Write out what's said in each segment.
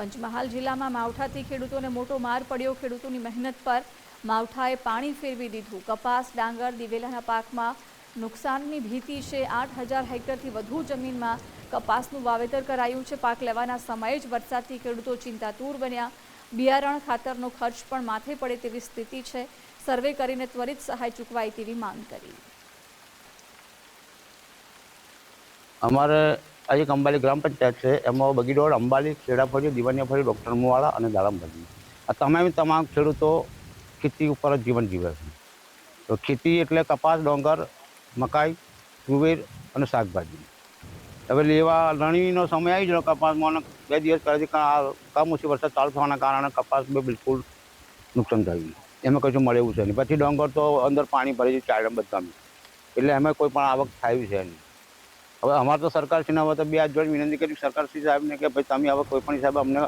પંચમહાલ જિલ્લામાં માવઠાથી ખેડૂતોને મોટો માર પડ્યો. ખેડૂતોની મહેનત પર માવઠાએ પાણી ફેરવી દીધું. કપાસ, ડાંગર, દિવેલાના પાકમાં નુકસાનની ભીતિ છે. આઠ હજાર હેક્ટરથી વધુ જમીનમાં કપાસનું વાવેતર કરાયું છે. પાક લેવાના સમયે જ વરસાદથી ખેડૂતો ચિંતાતુર બન્યા. બિયારણ ખાતરનો ખર્ચ પણ માથે પડે તેવી સ્થિતિ છે. સર્વે કરીને ત્વરિત સહાય ચૂકવાય તેવી માંગ કરી. અમારે આ એક અંબાલી ગ્રામ પંચાયત છે. એમાં બગીડોળ, અંબાલી ખેડાફળી દિવાનિયાફળી ડૉક્ટર મુવાળા અને દાડમભરી આ તમામે તમામ ખેડૂતો ખેતી ઉપર જ જીવન જીવે છે. તો ખેતી એટલે કપાસ, ડોંગર, મકાઈ, તુવેર અને શાકભાજી. હવે લેવા લણણીનો સમય આવી ગયો કપાસમાં બે દિવસ પહેલાંથી કમોસમી વરસાદ ચાલુ થવાના કારણે કપાસ બિલકુલ નુકસાન થયું એમાં કશું મળે એવું છે નહીં. પછી ડોંગર તો અંદર પાણી ભરી છે ચાયડમ બધામાં એટલે એમાં કોઈ પણ આવક થાય છે નહીં. હવે અમારે તો સરકારશ્રીને હવે તો બે હાથ જોડે વિનંતી કરી સરકારશ્રી સાહેબને કે ભાઈ તમે હવે કોઈ પણ હિસાબે અમને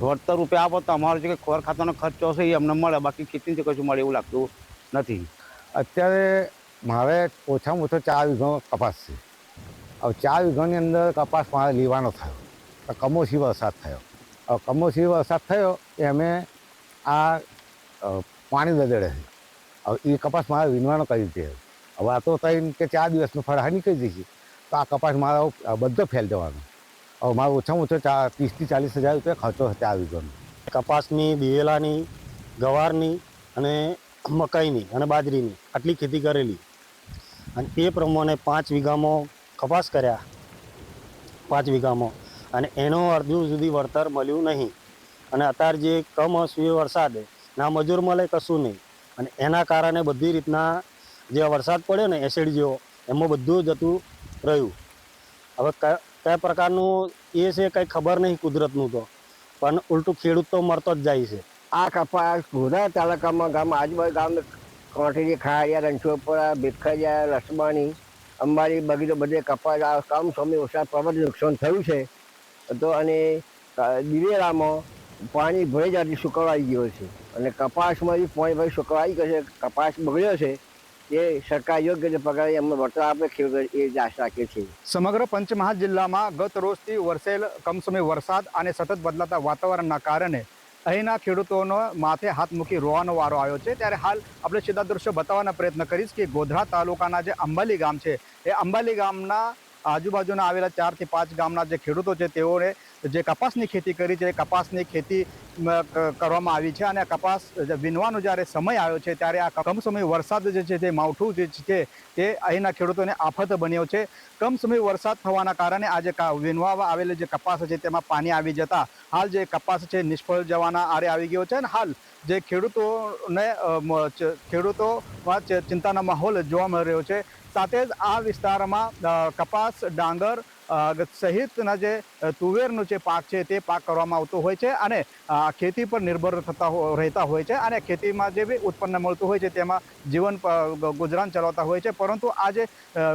વળતર રૂપે આપો તો અમારો જે ખોર ખાતાનો ખર્ચો હશે એ અમને મળે, બાકી ખેતીથી કશું મળે એવું લાગતું નથી. અત્યારે મારે ઓછામાં ઓછો ચાર વીઘો કપાસ છે. હવે ચાર વીઘાની અંદર કપાસ મારે લેવાનો થયો. તો કમોસમી વરસાદ થયો. હવે કમોસી વરસાદ થયો એ અમે આ પાણી દદડે હવે એ કપાસ મારે વીણવાનો કરી દે હવે આ તો કે ચાર દિવસનું ફળ નીકળી જશે. તો આ કપાસ મારો બધો ફેલ જવાનો. હવે મારે ઓછામાં ઓછો ચા ત્રીસથી ચાલીસ હજાર રૂપિયા ખર્ચો હશે આવી ગયો. કપાસની દિવેલાની ગવારની અને મકાઈની અને બાજરીની આટલી ખેતી કરેલી. અને એ પ્રમાણે પાંચ વીઘામાં કપાસ કર્યા. પાંચ વીઘામાં. અને એનો અડધું સુધી વળતર મળ્યું નહીં. અને અત્યારે જે કમોસમી વરસાદ, ના મજૂર મળે કશું નહીં. અને એના કારણે બધી રીતના જે વરસાદ પડ્યો ને એસિડ જેવો, એમાં બધું જતું રહ્યું. હવે કયા પ્રકારનું એ છે કંઈ ખબર નહીં કુદરતનું તો. પણ ઉલટું ખેડૂત તો મરતો જ જાય છે. આ કપાસ ગોધરા તાલુકામાં ગામ આજુબાજુ ગામ કોઠીજી ખાડિયા રણછોપરા ભીખરિયા લસમાણી અંબાડી બગીચો બધે કપાસ, આ કામ સ્વામી ઓછા પ્રબળ નુકસાન થયું છે. તો અને દિવેરામાં પાણી ભળી જતી સુકવાઈ ગયો છે. અને કપાસમાં બી પાણી ભાઈ સુકવાઈ ગયો છે, કપાસ બગડ્યો છે એ સરકાર યોગ્ય પગાર એમને વળતર આપે, ખેડૂત એ જ આશા રાખીએ છીએ સમગ્ર પંચમહાલ જિલ્લામાં ગત રોજથી વરસેલ કમસમે વરસાદ અને સતત બદલાતા વાતાવરણના કારણે અહીંના ખેડૂતોનો માથે હાથ મૂકી રોવાનો વારો આવ્યો છે. ત્યારે હાલ આપણે સીધા દૃશ્ય બતાવવાના પ્રયત્ન કરીશ કે ગોધરા તાલુકાના જે અંબાલી ગામ છે, એ અંબાલી ગામના આજુબાજુના આવેલા ચારથી પાંચ ગામના જે ખેડૂતો છે, તેઓને જે કપાસની ખેતી કરી છે કપાસની ખેતી કરવામાં આવી છે અને કપાસ વીણવાનો જ્યારે સમય આવ્યો છે, ત્યારે આ કમસમય વરસાદ જે છે તે માવઠું જે છે, તે અહીંના ખેડૂતોને આફત બન્યો છે. કમસમય વરસાદ થવાના કારણે આજે કા- આવેલી જે કપાસ છે, તેમાં પાણી આવી જતા હાલ જે કપાસ છે, નિષ્ફળ જવાના આરે આવી ગયો છે અને હાલ જે ખેડૂતોને ખેડૂતોમાં ચિંતાના માહોલ જોવા મળી રહ્યો છે. સાથે જ આ વિસ્તારમાં કપાસ, ડાંગર સહિતના જે તુવેરનું જે પાક છે તે પાક કરવામાં આવતો હોય છે અને ખેતી પર નિર્ભર થતા રહેતા હોય છે અને ખેતીમાં જે બી ઉત્પન્ન મળતું હોય છે તેમાં જીવન ગુજરાન ચલાવતા હોય છે. પરંતુ આજે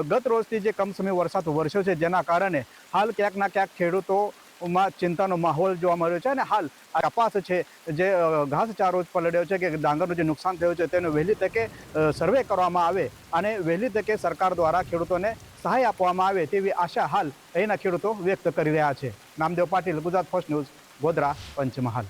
ગત રોજથી જે કમસમય વરસાદ વરસ્યો છે જેના કારણે હાલ ક્યાંક ના ક્યાંક ખેડૂતો માં ચિંતાનો માહોલ જોવા મળ્યો છે અને હાલ કપાસ છે જે ઘાસચારો પલળ્યો છે કે ડાંગરનું જે નુકસાન થયું છે તેનું વહેલી તકે સર્વે કરવામાં આવે અને વહેલી તકે સરકાર દ્વારા ખેડૂતોને સહાય આપવામાં આવે તેવી આશા હાલ અહીંના ખેડૂતો વ્યક્ત કરી રહ્યા છે. Namdev Patil, Gujarat first news, Godhra, Panchmahal.